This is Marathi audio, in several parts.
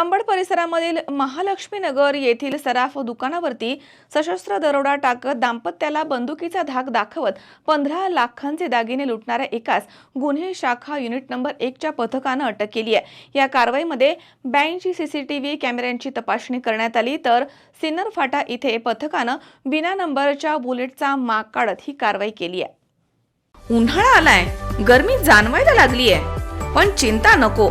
अंबड परिसरामधील महालक्ष्मी नगर येथील सराफ दुकानावरती सशस्त्र दरोडा टाकत दाम्पत्याला बंदुकीचा धाक दाखवत पंधरा लाखांचे दागिने लुटणाऱ्या एकास गुन्हे शाखा युनिट नंबर एकच्या पथकानं अटक केली आहे. या कारवाईमध्ये ब्याऐंशी सीसीटीव्ही कॅमेऱ्यांची तपासणी करण्यात आली. तर सिन्नर फाटा इथे पथकानं बिना नंबरच्या बुलेटचा माग काढत ही कारवाई केली आहे. उन्हाळा आलाय. गर्मी जाणवायला लागली आहे पण चिंता नको.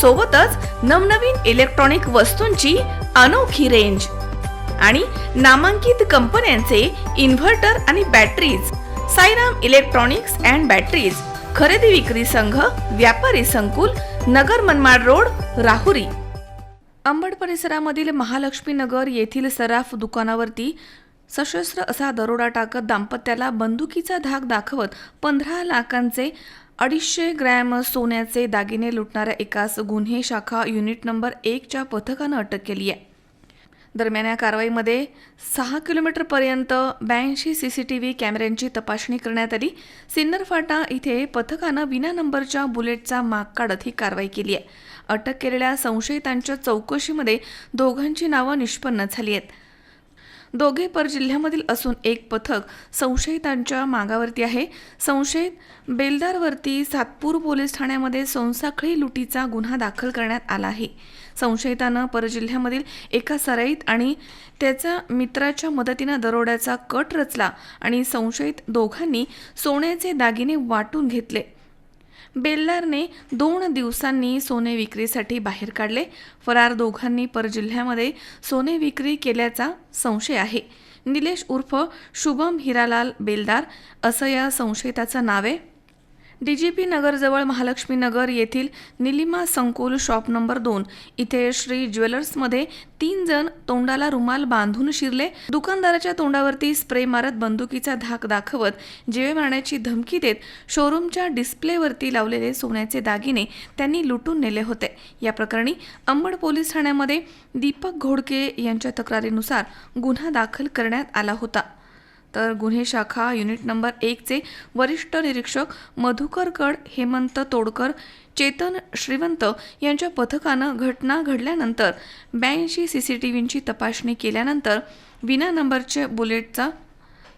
सोबतच नवनवीन इलेक्ट्रॉनिक वस्तूंची अनोखी रेंज आणि नामांकित कंपन्यांचे इन्व्हर्टर आणि batteries Sairam electronics and batteries खरेदी विक्री संघ व्यापारी संकुल नगर मनमाड रोड राहुरी. अंबड परिसरामधील महालक्ष्मी नगर येथील सराफ दुकानावरती सशस्त्र असा दरोडा टाकत दाम्पत्याला बंदुकीचा धाक दाखवत पंधरा लाखांचे अडीचशे ग्रॅम सोन्याचे दागिने लुटणाऱ्या एकास गुन्हे शाखा युनिट नंबर एकच्या पथकानं अटक केली आहे. दरम्यान या कारवाईमध्ये सहा किलोमीटरपर्यंत ब्याऐंशी सी सी टी व्ही कॅमेऱ्यांची तपासणी करण्यात आली. सिन्नर फाटा इथे पथकानं विना नंबरच्या बुलेटचा माग काढत ही कारवाई केली आहे. अटक केलेल्या संशयितांच्या चौकशीमध्ये दोघांची नावं निष्पन्न झाली आहेत. दोघे परजिल्ह्यामधील असून एक पथक संशयितांच्या मागावरती आहे. संशयित बेलदारवरती सातपूर पोलीस ठाण्यामध्ये सोनसाखळी लुटीचा गुन्हा दाखल करण्यात आला आहे. संशयितानं परजिल्ह्यामधील एका सराईत आणि त्याच्या मित्राच्या मदतीनं दरोड्याचा कट रचला आणि संशयित दोघांनी सोन्याचे दागिने वाटून घेतले. बेल्लारने दोन दिवसांनी सोने विक्रीसाठी बाहेर काढले. फरार दोघांनी परजिल्ह्यामध्ये सोने विक्री केल्याचा संशय आहे. निलेश उर्फ शुभम हिरालाल बेलदार असं या संशयिताचं नाव आहे. डीजीपी नगरजवळ महालक्ष्मी नगर येथील निलिमा संकुल शॉप नंबर दोन. इथे श्री ज्वेलर्समध्ये तीन जण तोंडाला रुमाल बांधून शिरले. दुकानदाराच्या तोंडावरती स्प्रे मारत बंदुकीचा धाक दाखवत जीवे मारण्याची धमकी देत शोरूमच्या डिस्प्लेवरती लावलेले सोन्याचे दागिने त्यांनी लुटून नेले होते. या प्रकरणी अंबड पोलीस ठाण्यामध्ये दीपक घोडके यांच्या तक्रारीनुसार गुन्हा दाखल करण्यात आला होता. तर गुन्हे शाखा युनिट नंबर एकचे वरिष्ठ निरीक्षक मधुकर कड हेमंत तोडकर चेतन श्रीवंत यांच्या पथकानं घटना घडल्यानंतर ब्याऐंशी सी सी टी व्हींची तपासणी केल्यानंतर विना नंबरच्या बुलेटचा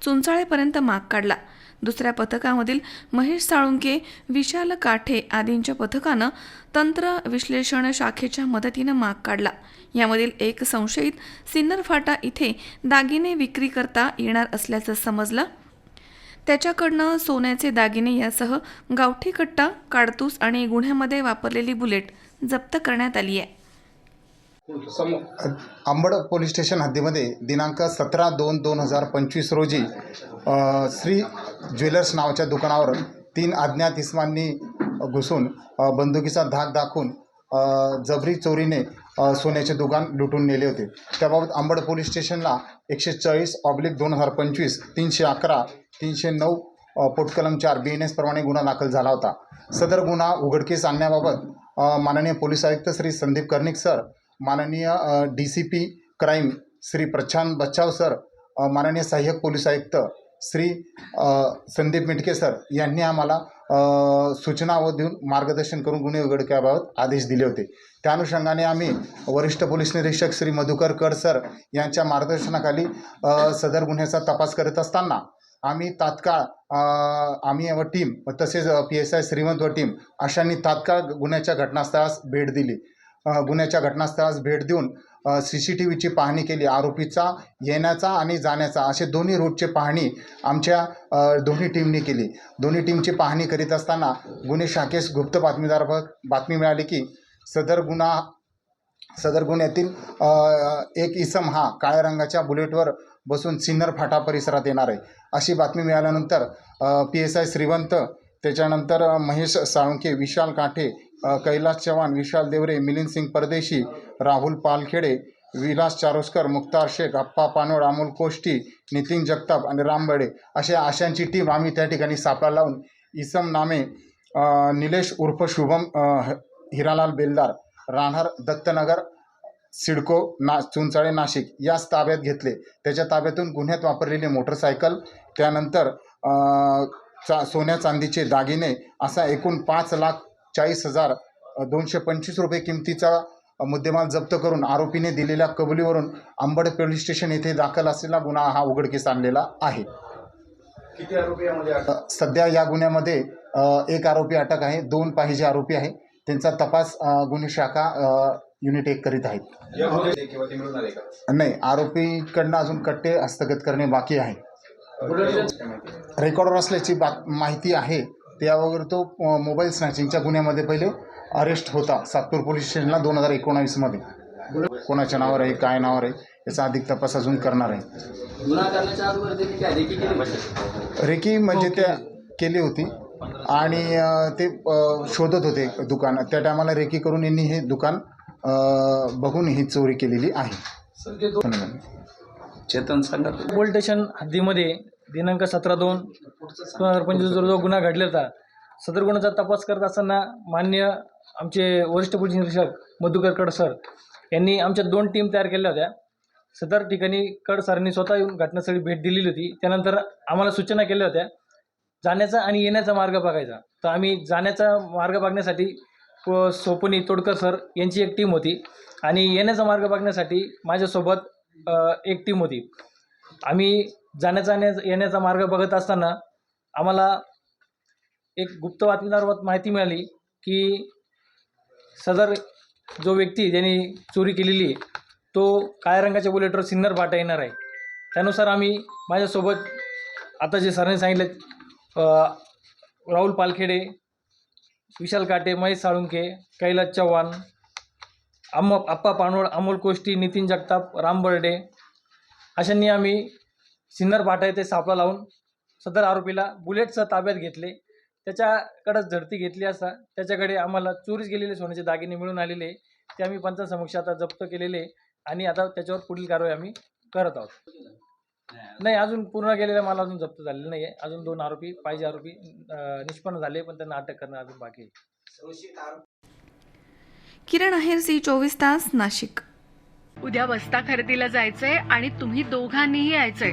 चुंचाळेपर्यंत माग काढला. दुसऱ्या पथकामधील महेश साळुंके विशाल काठे आदींच्या पथकानं तंत्र विश्लेषण शाखेच्या मदतीनं माग काढला. यामधील एक संशयित सिन्नर फाटा इथे दागिने विक्री करता येणार असल्याचं समजलं. त्याच्याकडनं सोन्याचे दागिने यासह गावठी कट्टा काडतूस आणि गुन्ह्यामध्ये वापरलेली बुलेट जप्त करण्यात आली आहे आंबड पोलीस स्टेशन हद्दीमध्ये दिनांक सतरा दोन दोन हजार पंचवीस रोजी श्री ज्वेलर्स नावाच्या दुकानावर तीन अज्ञात इस्मांनी घुसून बंदुकीचा धाक दाखवून जबरी चोरीने सोन्याचे दुकान लुटून नेले होते. त्याबाबत आंबड पोलीस स्टेशनला एकशे चाळीस ऑब्लिक दोन हजार पंचवीस तीनशे अकरा तीनशे नऊ पोटकलम चार बी एन एस प्रमाणे गुन्हा दाखल झाला होता. सदर गुन्हा उघडकीस आणण्याबाबत माननीय पोलीस आयुक्त श्री संदीप कर्णिक सर माननीय D C P crime Shri Prashant Bachchav sir माननीय सहाय्यक पोलीस आयुक्त श्री संदीप मिटके सर यांनी आम्हाला सूचना व देऊन मार्गदर्शन करून गुन्हे उघडक्याबाबत आदेश दिले होते. त्या अनुषंगाने आम्ही वरिष्ठ पोलीस निरीक्षक श्री मधुकर कड सर यांच्या मार्गदर्शनाखाली सदर गुन्ह्याचा तपास करत असताना आम्ही तात्काळ आम्ही व टीम तसेच पी एस आय श्रीमंत व टीम अशांनी तात्काळ गुन्ह्याच्या घटनास्थळास भेट दिली. गुन्ह्याच्या घटनास्थळास भेट देऊन सी सी टी व्हीची पाहणी केली. आरोपीचा येण्याचा आणि जाण्याचा असे दोन्ही रूटची पाहणी आमच्या दोन्ही टीमनी केली. दोन्ही टीमची पाहणी करीत असताना गुन्हे शाखेस गुप्त बातमीदार बातमी मिळाली की सदर गुन्हा सदर गुन्ह्यातील एक इसम हा काळ्या रंगाच्या बुलेटवर बसून सिन्नर फाटा परिसरात येणार आहे. अशी बातमी मिळाल्यानंतर पी एस आय श्रीवंत त्याच्यानंतर महेश साळुंके विशाल काठे कैलास चव्हाण विशाल देवरे मिलिंद सिंग परदेशी राहुल पालखेडे विलास चारोस्कर मुक्तार शेख अप्पा पानोड अमोल कोष्टी नितीन जगताप आणि रामबडे अशा आशांची टीम आम्ही त्या ठिकाणी सापळा लावून इसम नामे निलेश उर्फ शुभम ह- हिरालाल बेलदार राहणार दत्तनगर सिडको ना चुंचाळे नाशिक याच ताब्यात घेतले. त्याच्या ताब्यातून गुन्ह्यात वापरलेली मोटरसायकल त्यानंतर चा सोन्या चांदीचे दागिने असा एकूण पाच लाख चाळीस हजार दोनशे पंचवीस रुपये किमतीचा मुद्देमाल जप्त करून आरोपीने दिलेल्या कबुलीवरून अंबड पोलीस स्टेशन येथे दाखल असलेला गुन्हा हा उघडकीस आणलेला आहे. किती आरोपी यामध्ये अ, सध्या या गुन्ह्यामध्ये एक आरोपी अटक आहे दोन पाहिजे आरोपी आहे. त्यांचा तपास गुन्हे शाखा युनिट एक करीत आहेत. नाही आरोपीकडनं अजून कट्टे हस्तगत करणे बाकी आहे? रेकॉर्डर असल्याची बात माहिती आहे. त्यावर तो अ, मोबाईल स्नॅचिंगच्या गुन्ह्यामध्ये पहिले अरेस्ट होता. सातपूर पोलीस स्टेशनला दोन हजार एकोणावीसमध्ये कोणाच्या नावावर आहे काय नावावर आहे याचा अधिक तपास अजून करणार आहे. गुन्हा करण्याच्या अगोदर त्यांनी काय रेकी केली रेकी म्हणजे त्या केली होती आणि ते शोधत होते दुकान. त्या टायमाला रेकी करून यांनी हे दुकान बघून ही चोरी केलेली आहे. चेतन सांगा. पोलीस स्टेशन हद्दीमध्ये दिनांक सतरा दोन दोन हजार पंचवीस जो गुन्हा घडला होता सदर गुन्ह्याचा तपास करत असताना मान्य आमचे वरिष्ठ पोलीस निरीक्षक मधुकर कड सर यांनी आमच्या दोन टीम तयार केल्या होत्या. सदर ठिकाणी कड सरांनी स्वतः येऊन घटनास्थळी भेट दिलेली होती. त्यानंतर आम्हाला सूचना केल्या होत्या जाण्याचा आणि येण्याचा मार्ग बघायचा. तर आम्ही जाण्याचा मार्ग बघण्यासाठी व सोपनी तोडकर सर यांची एक टीम होती आणि येण्याचा मार्ग बघण्यासाठी माझ्यासोबत एक टीम होती. आम्ही जाण्याचा येण्याचा मार्ग बघत असताना आम्हाला एक गुप्त बातमीदाराबाबत माहिती मिळाली की सदर जो व्यक्ती ज्यांनी चोरी केलेली आहे तो काळ्या रंगाच्या बुलेटवर सिन्नर बाटा येणार आहे. त्यानुसार आम्ही माझ्यासोबत आता जे सरांनी सांगितले राहुल पालखेडे विशाल काटे महेश साळुंके कैलास चव्हाण अम्म आप्पा पानोळ अमोल कोष्टी नितीन जगताप राम बर्डे अशांनी आम्ही सिन्नर पाटा येथे सापळा लावून सदर आरोपीला बुलेटसह ताब्यात घेतले. त्याच्याकडं झडती घेतली असता त्याच्याकडे आम्हाला चोरीस गेलेले सोन्याचे दागिने मिळून आलेले ते आम्ही पंचासमक्ष आता जप्त केलेले आणि आता त्याच्यावर पुढील कारवाई आम्ही करत आहोत. नाही अजून पूर्ण केलेला माल अजून जप्त झालेला नाही आहे अजून दोन आरोपी पाहिजे आरोपी अं, निष्पन्न झाले पण त्यांना अटक करणं अजून बाकी आहे. किरण आहेर सी चोवीस तास नाशिक. उद्या बस्ता खरेदीला जायचंय आणि तुम्ही दोघांनीही यायचंय.